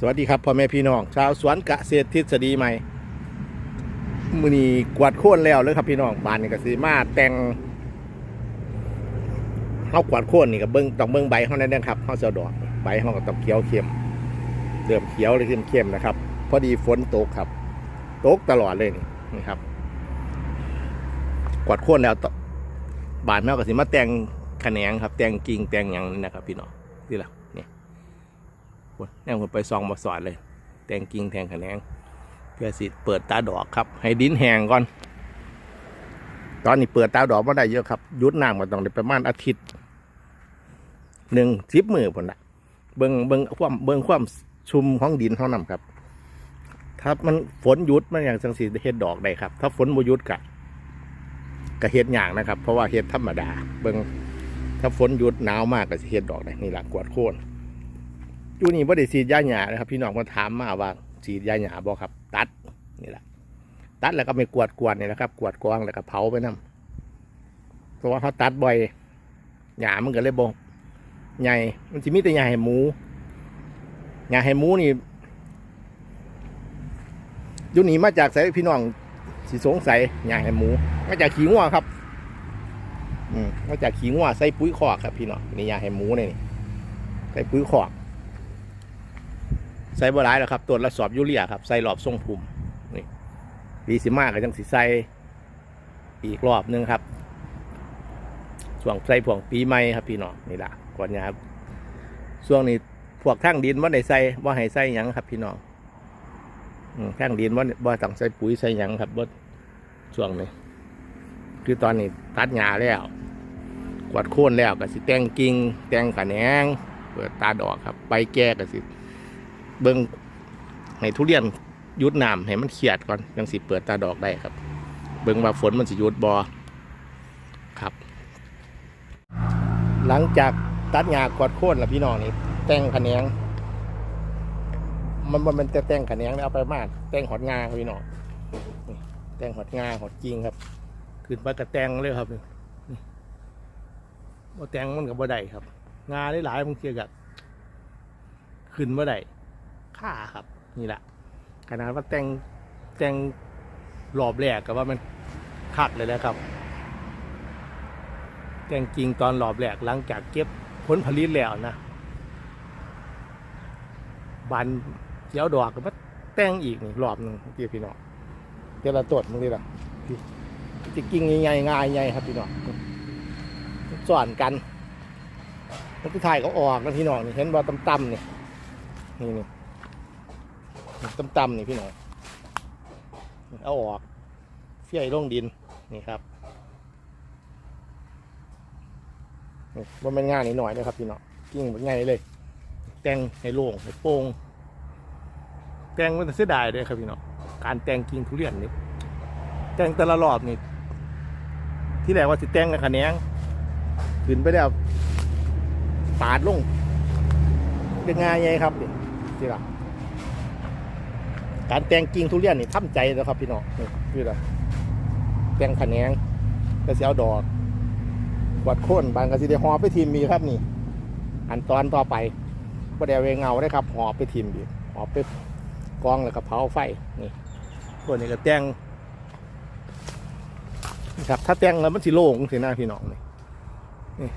สวัสดีครับพ่อแม่พี่น้อง ชาวสวนเกษตรทฤษฎีใหม่มือนีกวาดโค่นแล้วเลยครับพี่น้องบานนี่ก็สีมาแต่งเฮากวาดโค่นนี่ก็เบิ้งต้องเบิ้งใบเฮานั่นเองครับเฮาเสียดอกใบเฮาก็ต้องเขียวเข้มเริ่มเขียวเลยเข้มเข้มนะครับ พอดีฝนตกครับ ตกตลอดเลยนี่ครับ กวาดโค่นแล้วต่อบานเฮาก็สิมาแต่งแขนงครับ แต่งกิ่งแต่งยังนี่นะครับ พี่น้องนี่ละ แนวผมไปซองมาสอนเลย แตงกิ่งแทงแขนงเพื่อสิเปิดตาดอกครับ ให้ดินแห้งก่อน ตอนนี้เปิดตาดอกมาได้เยอะครับยุดน้ำมาต้องได้ประมาณอาทิตย์หนึ่งสิบมือผลละเบิงเบิงความเบิงความชุมของดินเท่านั้นครับ ถ้ามันฝนหยุดมันอย่างสังสีเฮ็ดดอกได้ครับ ถ้าฝนบ่หยุดกะกะเฮ็ดอย่างนะครับ เพราะว่าเฮ็ดธรรมดา เบิงถ้าฝนหยุดหนาวมากก็สิเฮ็ดดอกได้นี่แหละกวาดโค่น อยู่นี่บ่ได้ฉีดยาหญ้านะครับ พี่น้องมาถามมาว่าฉีดยาหญ้าบ่ครับ ตัดนี่แหละตัดแล้วก็ไม่กวดกวนนี่แหละครับ กวดกวางแล้วก็เผาไปนํเพราะว่าเขาตัดบ่อยหญ้ามันก็เลยบ่ใหญ่มันสิมีแต่หญ้าให้หมูหญ้าให้หมูนี่อยู่นี่มาจากไสพี่น้องสิสงสัยหญ้าให้หมูมาจากขี้งัวครับอืมมาจากขี้งัวใส่ปุ๋ยคอกครับ พี่น้องนี่หญ้าให้หมูนี่นี่ใส่ปุ๋ยคอก ใส่บ่หลายแล้วครับตัวละสอบยูเรียครับใส่รอบทรงภูมินี่ปีสิมากก็จังสิใส่อีกรอบหนึงครับช่วงใส่พวงปีใหม่ครับพี่น้องนี่ละก่อนนะครับช่วงนี้พวกทั้งดินว่าได้ใส่ว่าให้ใส่ยังครับ พี่น้องอืทั้งดินว่าว่าต้องใส่ปุ๋ยใส่ยังครับบ่าช่วงนี้คือตอนนี้ตัดหญ้าแล้วกวาดโค่นแล้วก็สิแต่งกิ่งแต่งขะแหนงเปิดตาดอกครับใบแก่ก็สิ เบิ้งให้ทุเรียนยุดน้ำให้มันเขียดก่อนยังสิเปิดตาดอกได้ครับ เบิ้งว่าฝนมันสิยุดบอครับ หลังจากตัดหญ้ากอดโค่นแล้วพี่น้องนี่แต่งขะแนงมันมันเป็นแต่งขะแนงแล้วเอาไปมาดแต่งหอดงาพี่น้องแต่งหอดงาหอดจริงครับขึ้นไปกระแต่งเลยครับนี่นี่บ่แต่งมันกับบ่ได้ครับ งาหลายๆมันเกี่ยวกับขึ้นบ่ได้ ค่าครับ นี่แหละขนาดว่าแต่งแต่งรอบแรกกับว่ามันคักเลยนะครับ แต่งจริงตอนรอบแรกหลังจากเก็บผลผลิตแล้วนะบานเจียวดอกก็มาแต่งอีกนี่รอบหนึ่งพี่พี่น้องเดี๋ยวเราตรวจมึงดิล่ะพี่จะกิ่งใหญ่ๆง่ายใหญ่ครับพี่น้องสอนกันแล้วที่ถ่ายเขาออกนะพี่น้องนี่เห็นว่าต่ำๆเนี่ยนี่นี่ ต่ำๆนี่พี่น้องเอาออกเฟี้ยลงดินนี่ครับว่ามันง่ายนิดหน่อยนะครับพี่น้องกิ่งมันง่ายเลย แต่งให้โล่งให้โป่งแต่งมันเสียดายเลยครับพี่น้องการแต่งกิ่งทุเรียนนี่แต่งแต่ละรอบนี่ที่แรกว่าสิแต่งกับขะแนงขึ้นไปแล้วปาดลงเป็นง่ายไงครับนี่ที่ละ การแต่งกิ่งทุเรียนนี่ทำใจนะครับพี่น้องนี่คืออะไรแต่งขะแขนงก็เสียดอกวาดโค่นบางก็สิได้หอไปทีมมีครับนี่ อันตอนต่อไปประเดี๋ยวเวเงาได้ครับหอบไปทีมดีหอบไปกองแล้วก็เผาไฟนี่พวกนี้ก็แต่งนี่ครับถ้าแต่งแล้วมันสิโล่งสิหน้าพี่น้องนี่นี่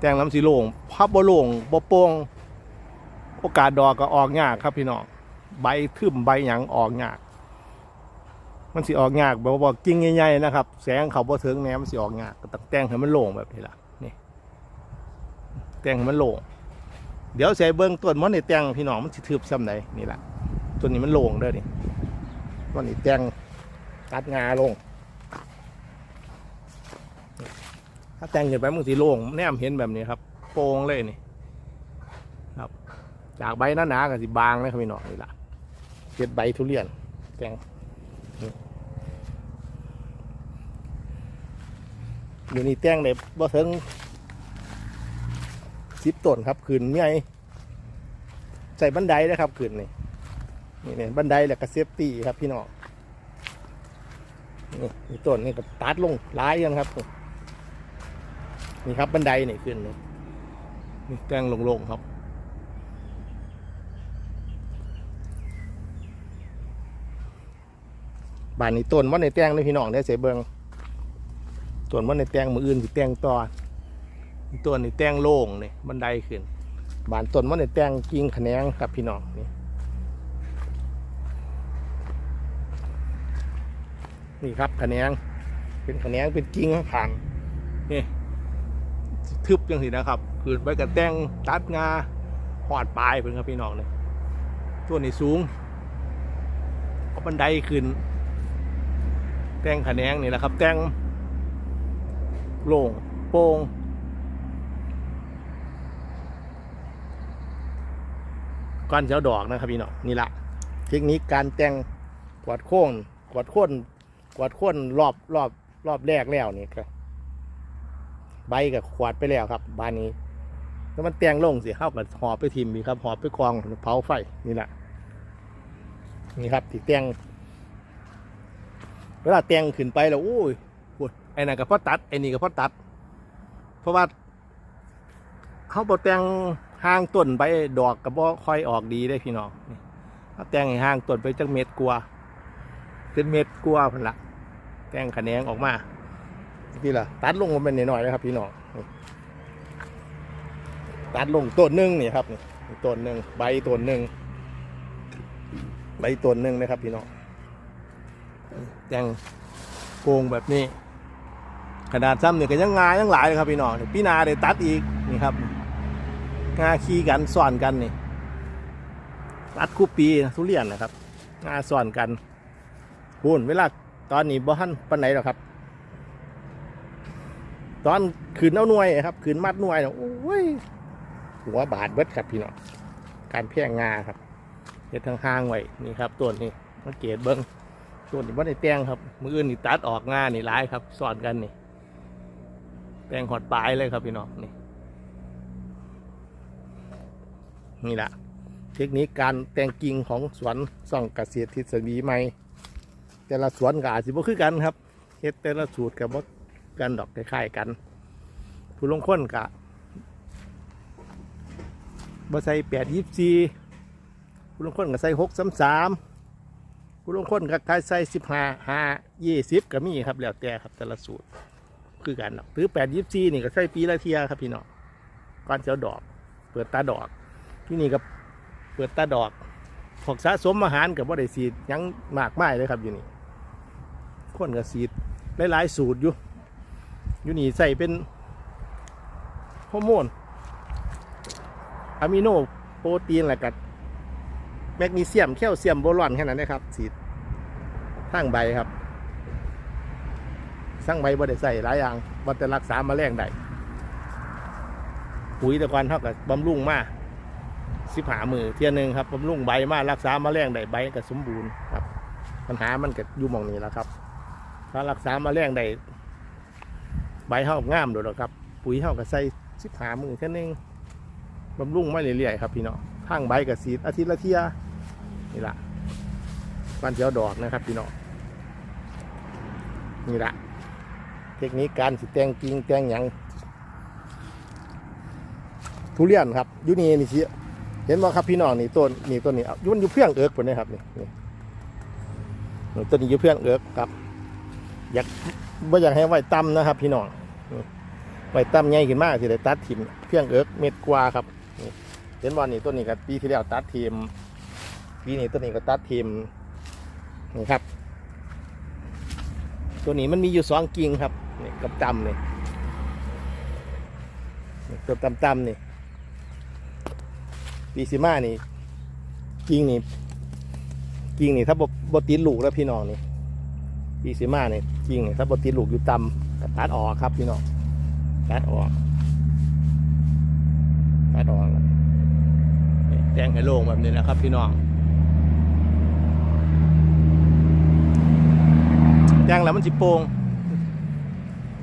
แต่งแล้วมันสิโล่งพับบ่โล่งบ่โป่งโอกาสดอกก็ออกยากครับพี่น้อง ใบทึมใบหยังออกยาก มันสิออกยากแบบว่ากิ่งใหญ่ๆนะครับ แสงเขาบ่ถึงแนวมันสิออกยากก็ต้องแต่งให้มันโล่งแบบนี้ล่ะนี่แต่งให้มันโล่งเดี๋ยวใส่เบิ้งต้นมันในแต่งพี่น้องมันสิทึบซ้ำใดนี่ล่ะต้นนี้มันโล่งเด้อนี่ต้นนี้แต่งตัดงาลงถ้าแต่งขึ้นไปมันสิโล่งแนมเห็นแบบนี้ครับโปร่งเลยนี่จากใบหนาๆกับสิบางเลยครับพี่น้องนี่ล่ะ เก็ดใบทุเรียนแตงนี่นี้แตงเลยบ่ถึงสิบต้นครับขืนใหญ่ใส่บันไดนะครับขืนนี่นี่เนี่ยบันไดแล้วก็เซฟตี้ครับพี่น้องนี่นต้นนี่ก็ตัดลงหลายกันครับ นี่ครับบันไดนี่ขึ้นนี่นี่แตงลงๆครับ บานนี้ต้นว่าในแตงเลยพี่น้องได้เสียเบิงต้นว่าในแตงมืออื่นสิแตงต่อต้นนี่แตงโล่งนี่บันไดขึ้น บานต้นว่าในแตงกิ่งแขนงครับพี่น้องนี่นี่ครับแขนงเป็นแขนงเป็นกิ่งข้างๆนี่ทึบจังสินะครับขึ้นไปกับแตงตัดงาหอดปลายเพิ่อนครับพี่น้องนี่ต้นนี่สูงเอาบันไดขึ้น แต่งขะแนงนี่แหละครับ แต่งโล่งโป่งก้อนเจ้าดอกนะครับพี่น้องนี่ละเทคนิคการแต่งกวาดโค้งกวาดโค้นกวาดโค้นรอบรอบรอบแรกแล้วนี่ครับใบกับขวาดไปแล้วครับบานนี้แล้วมันแต่งลงสิเข้ากับหอบไปทิมอีครับหอบไปกองเผาไฟนี่แหละนี่ครับที่แต่ง เวลาแต่งขึ้นไปแล้วโอ้ยโอ้ยไอ้นั่นก็พอตัดไอ้นี่ก็พอตัด เพราะว่าเขาบอแต่งห่างต้นไปดอกก็บ่ค่อยออกดีได้พี่น้องเขาแต่งห้ห่างต้นไปจักเม็ดกลัวาเป็นเม็ดกลัวพันละแต่งขะแนงออกมาพี่ล่ะตัดลงมาเป็นหน่อยๆนะครับพี่น้องตัดลงต้นหนึ่งนี่ครับต้นหนึ่งใบต้นหนึ่งใบต้นหนึ่งนะครับพี่น้อง แต่งโกงแบบนี้ ขนาดซ้ำเนี่ยก็ยังงายังหลายเลยครับพี่น้องพี่นาได้ตัดอีกนี่ครับงาขี้กันซ่อนกันนี่ตัดคู่ปีนะทุเรียนนะครับงาซ่อนกันพูนเวลาตอนนี้บ่ทันปันไหนหรอครับ ตอนขืนเอาหน่วยครับขืนมัดหน่วยเนาะโอ้ยหัวบาดเบิดครับพี่น้องการเพียงงาครับเฮ็ดทางห้างไว้นี่ครับต้นนี้มาเกตเบิ้ง ส่วนที่ว่าในแตงครับ มืออื่นนี่ตัดออกงานนี่ร้ายครับสอนกันนี่แตงหอดปลายเลยครับพี่น้องนี่นี่แหละเทคนิคการแตงกิ่งของสวนส่องเกษตรทฤษฎีใหม่ แต่ละสวนก็อาจจะบ่คือกันครับเฮ็ดแต่ละสูตรกับบ่กันดอกคล้ายๆกัน ผู้ลงค้นกะบ่ใส่แปดยี่สี่ผู้ลงค้นก็ใส่หกสามสาม ผู้ลงคนก็ขายใส่สิบห้าห้ายี่สิบก็มีครับแล้วแต่ครับแต่ละสูตรคือกันเนาะหรือแปดยี่สี่นี่ก็ใส่ปีละเทียครับพี่น้องก้อนเจ้าดอก เปิดตาดอก ที่นี่ก็เปิดตาดอกพวกสะสมอาหารกับว่าได้สีดยังมากมายเลยครับอยู่นี่คนก็สีดหลายๆสูตรอยู่อยู่นี่ใส่เป็นฮอร์โมนอะมิโนโปรตีนอะไรกัน แมกนีเซียมแคลเซียมโบรอนแค่นั้นนะครับสีดทางใบครับสร้างใบบ่ได้ใส่หลายอย่างบ่แต่รักษาแมาแรงได้ปุ๋ยตะกอนเท่ากับบำรุงมาสิบหามือเทียนหนึ่งครับบำรุงใบมารักษาแมาแรงได้ใบก็สมบูรณ์ครับ ปัญหามันก็อยู่มองนี้แล้วครับ ถ้ารักษาแมาแรงได้ใบเท่างามโดดหรอกครับ ปุ๋ยเท่ากับใส่สิบหามือเทียนหนึ่งบำรุงมาเรื่อยๆครับพี่น้อง ทางใบกับสีดอาทิตย์ละเทียนี่ละบ้านเจ้าดอกนะครับพี่น้องนี่ละเทคนิคการสิแตงกิ่งแตงหยังทุเรียนครับยูนี่นี่สิเห็นบ่ครับพี่น้องนี่ต้นนี่ต้นนี้อยุ่นอยู่เพื่องเอิกคนนี้ครับนี่นี่ต้นนี้อยู่เพื่องเอิกครับ อยากบ่อยากให้ไว้ต่ำนะครับ พี่น้องนี่ไว้ต่ำใหญ่ขึ้นมากสิได้ตัดถิ่มเพื่องเอิกเม็ดกว่าครับนี่ เห็นบ่นี่ต้นนี้กับปีที่แล้วตัดถิ่มปีนี้ตัวนี้ก็ตัดทีมนี่ครับ ตัวนี้มันมีอยู่สองกิ่งครับนี่กับตำนี่นี่ตัวตำตำๆนี่ปีซิมานี่กิ่งนี่กิ่งนี่ถ้าบบติดลูกแล้วพี่น้องนี่ปีซิมานี่กิ่งนี่ถ้าบติดลูกอยู่ตำก็ตัดออกครับพี่น้องตัดออกตัดออกแล้ว แทงให้โล่งแบบนี้นะครับ พี่น้องแดงแล้วมันสิโปร่ง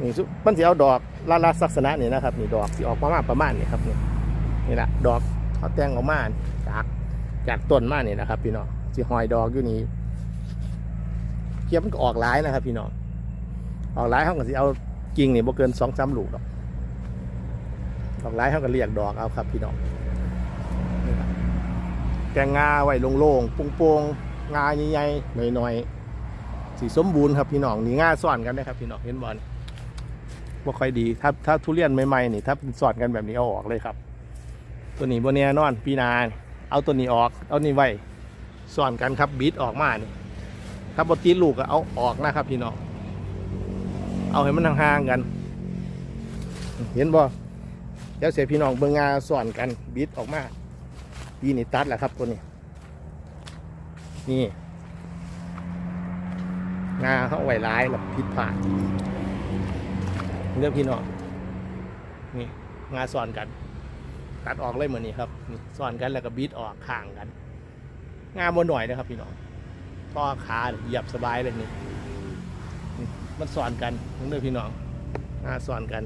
นี่ซุมันสิเอาดอกลาลาลักษณะนี่นะครับนี่ดอกสิออกประมาณประมาณนี่ครับนี่นี่แหละดอกเขาแต่งออกมาจากจากต้นมานี่นะครับ พี่น้องสิหอยดอกอยู่นี่เกียบมันก็ออกหลายนะครับ พี่น้องออกหลายเขาก็สิเอากิ่งนี่บ่เกินสองสามลูกดอกออกหลายเขาก็เรียกดอกเอาครับ พี่น้อง แกงงาไว้โล่งๆโป่งๆงาใหญ่ๆหน่อยๆสีสมบูรณ์ครับพี่น้องนี่งาซ่อนกันนะครับพี่น้องเห็นบอลว่ค่อยดีถ้าถ้าทุเรียนใหม่ๆนี่ถ้าซ่อนกันแบบนี้เอาออกเลยครับ ตัวนี้บนเนี้ยนอนปีนานเอาตัวนี้ออกเอานี่ไว้ซ่อนกันครับบีดออกมานี่ถ้าบตีลูกก็เอาออกนะครับพี่น้องเอาให้มันห่างๆกัน เห็นบ่เดี๋ยวเสียพี่น้องเบิ่งงาซ่อนกันบีดออกมา ปีนี่ตัดแหละครับตัวนี้ นี่งาเขาเอาไว้ร้ายแบบผิดพลาดเรื่องพี่น้องนี่งาซ่อนกัน ตัดออกเลยเหมือนนี้ครับนี่ซ่อนกันแล้วก็บีดออกข้างกัน งาบนหน่อยนะครับ พี่น้องต่อขาเหยียบสบายเลยนี่มันซ่อนกันเรื่องพี่น้องงาซ่อนกัน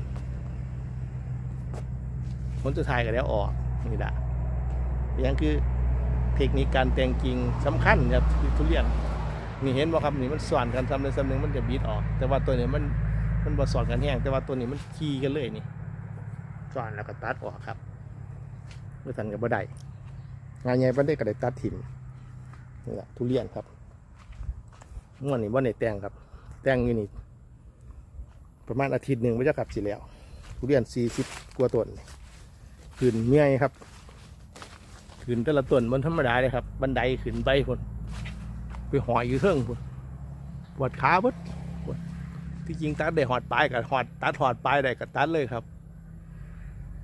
ผลสุดท้ายก็แล้วออกนี่ดะ อยังคือเทคนิคการแต่งกิ่งสำคัญครับทุเรียนนี่เห็นบ่ครับนี่มันสอนกันซ้ำเลยซ้ำหนึ่งมันจะบีดออก แต่ว่าตัวนี้มันมันบ่สอนกันแห้งแต่ว่าตัวนี้มันขี่กันเลยนี่สอนแล้วก็ตัดออกครับเมื่อสันกับบ่ได้งานใหญ่บ่ได้ก็ได้ตัดถิ่มนี่แหละทุเรียนครับม่วนนี่บ่ได้แต่งครับ แต่งอยู่นี่ประมาณอาทิตย์หนึ่งไม่จะกลับสิแล้วทุเรียนสี่สิบกว่าต้นขึ้นเมื่อยครับ ขึ้นแต่ละต้นมันธรรมดาเลยครับ บันไดขึ้นไปคนไปหอยอยู่เทิงพุ่นปวดขาเบดปวดที่จริงตัดได้หอดปลายกับหอดตัดหอดปลายได้ก็ตัดเลยครับ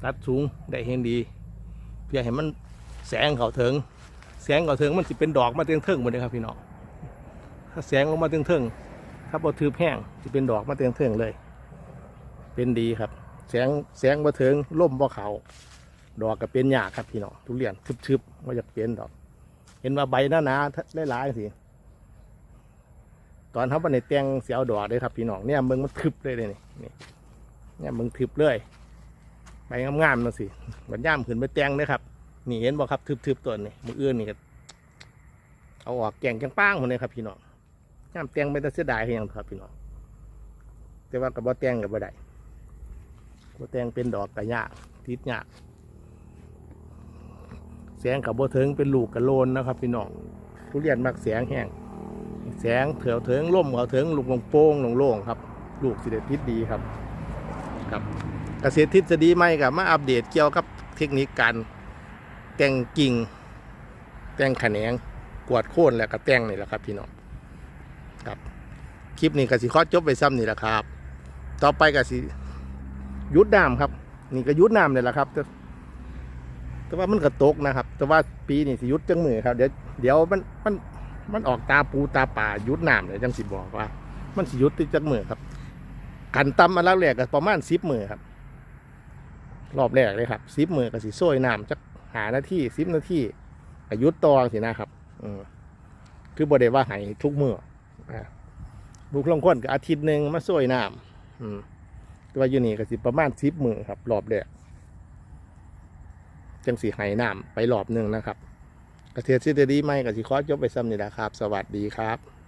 ตัดสูงได้เห็นดี เพื่อให้มันแสงเขาถึงแสงเขาถึงมันสิเป็นดอกมาเตียงเทิงหมดเลยครับพี่น้องถ้าแสงลงมาเตียงเทิงถ้าบอทืบแห้งจะเป็นดอกมาเตียงเทิงเลย เป็นดีครับ แสงแสงมาถึงล่มบ่เขา ดอกก็เป็นหยาครับพี่น้องทุเรียนทึบๆว่าจะเป็นดอก เห็นว่าใบหน้าหนาๆหลายๆสิตอนเขาบันในแตงเสียวดอกเลยครับพี่น้องเนี่ยมึงมันทึบเลยเลยนี่นี่เนี่ยมึงทึบเลยใบงามๆนั่นสิเหมือนย่ามขึ้นไปแตงเลยครับนี่เห็นบ่ครับทึบๆตัวนี่มืออื่นนี่ก็เอาออกแกงจังป้างหมดเลยครับพี่น้องย่ามแตงไม่ต้องเสียดายให้หยังครับพี่น้องแต่ว่ากับบ่แตงกับบ่ได้บ่แตงเป็นดอกกระยากติดยาก แสงกับโบเทิงเป็นลูกกระโลนนะครับ พี่น้องทุเรียนมักแสงแห้งแสงเถื่อเถิงล่มเขาเถิงลูกลงโป่งๆโล่งครับ ลูกสิเดพิษดีครับครับเกษตรทฤษฎีใหม่กับมาอัปเดตเกี่ยวกับเทคนิคการแต่งกิ่งแต่งแขนงกวดโค่นแล้วก็แต่งนี่แหละครับพี่น้องครับคลิปนี้กสิขอจบไปซ้ำนี่แหละครับ ต่อไปกสิยุดน้ำครับ นี่ก็ยุดน้ำนี่แหละครับ แต่ว่ามันก็ตกนะครับ แต่ว่าปีนี้สิยุดจังมือครับ เดี๋ยวเดี๋ยวมันมันมันออกตาปูตาป่ายุดน้ำเลยจังสิบอกว่า มันสิยุดที่จังมือครับกันตำมาแล้วแรกก็ประมาณสิบมือครับ รอบแรกเลยครับสิบมือก็สิโซ่ยน้ำจักหานาทีสิบนาทีก็หยุตองสินะครับ อืมคือบ่ได้ว่าให้ทุกมืออ่าบุกลงคนก็อาทิตย์หนึ่งมาโซ่ยน้ำอืมแตัวาอยู่นี่ก็สิประมาณสิบมือครับ รอบแรก จังสีไหน้ำไปหลอบหนึ่งนะครับกระเทียมซีเดดีไม่กับสีคอสยกไปซ้ำนี่แหละครับ สวัสดีครับ